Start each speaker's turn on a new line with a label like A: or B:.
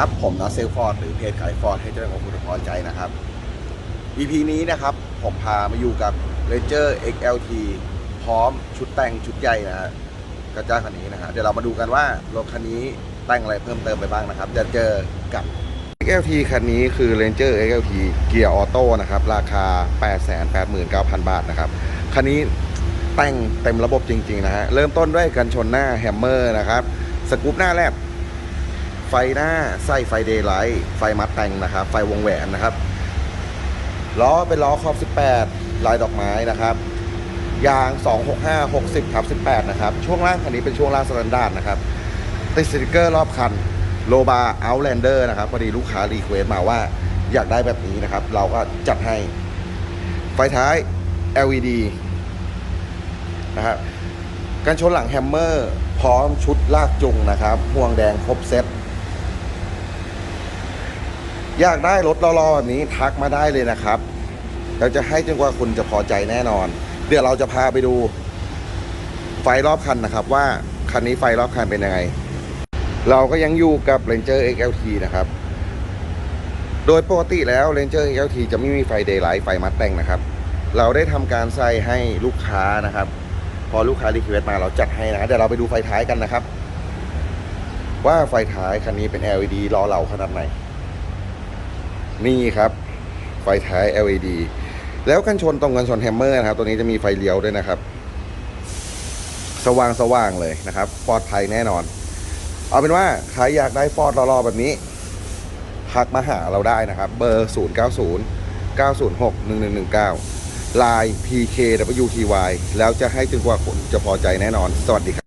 A: ครับ ผมนัทเซลฟอร์ดหรือเพจขายฟอร์ดให้เจ้าของคุณพอใจนะครับ EP นี้นะครับ ผมพามาอยู่กับ Ranger XLT พร้อมชุดแต่งชุดใหญ่นะฮะกระจ้าคันนี้นะฮะเดี๋ยวเรามาดูกันว่ารถคันนี้แต่งอะไรเพิ่มเติมไปบ้างนะครับ จะเจอกับ XLT คันนี้คือ Ranger XLT เกียร์ออโต้นะครับ ราคา 889,000 บาทนะครับ คันนี้แต่งเต็มระบบจริง ๆ นะฮะ เริ่มต้นด้วยกันชนหน้าแฮมเมอร์นะครับ สกูปหน้าแรก ไฟหน้าไส้ไฟเดย์ไลท์ไฟมัดแต่งนะครับ ไฟวงแหวนนะครับ ล้อเป็นล้อครอบ 18 ลายดอกไม้นะครับ ยาง 265 60ทับ18 นะครับ ช่วงล่างคันนี้เป็นช่วงล่างสแตนดาร์ดนะครับติดสติกเกอร์รอบคันโลบาเอาแลนเดอร์นะครับพอดีลูกค้ารีเควสต์มาว่าอยากได้แบบนี้นะครับ เราก็จัดให้ ไฟท้าย LED นะครับกันชนหลังแฮมเมอร์ พร้อมชุดลากจุงนะครับ ห่วงแดงครบเซ็ต อยากได้รถรอๆแบบนี้ทักมาได้เลยนะครับ เราจะให้จนกว่าคุณจะพอใจแน่นอน เดี๋ยวเราจะพาไปดู ไฟรอบคันนะครับ ว่าคันนี้ไฟรอบคันเป็นยังไง เราก็ยังอยู่กับ Ranger XLT นะครับ โดยปกติแล้ว Ranger XLT จะไม่มีไฟ Daylight ไฟมัดแต่งนะครับ เราได้ทำการใส่ให้ลูกค้านะครับ พอลูกค้ารีเควสต์มาเราจัดให้นะเดี๋ยวเราไปดูไฟท้ายกันนะครับ ว่าไฟท้ายคันนี้เป็น LED รอเหล่าขนาดไหน นี่ครับ ไฟท้าย LED แล้วกันชนตรงกันชนแฮมเมอร์นะครับ ตัวนี้จะมีไฟเลี้ยวด้วยนะครับ สว่างสว่างเลยนะครับปลอดภัยแน่นอน เอาเป็นว่าใครอยากได้ฟอร์ดรอๆแบบนี้ทักมาหาเราได้นะครับ เบอร์ 0 9 0 9 0 6 1 1 1 9ลาย PKWTY แล้วจะให้จนกว่าคุณจะพอใจแน่นอน สวัสดีครับ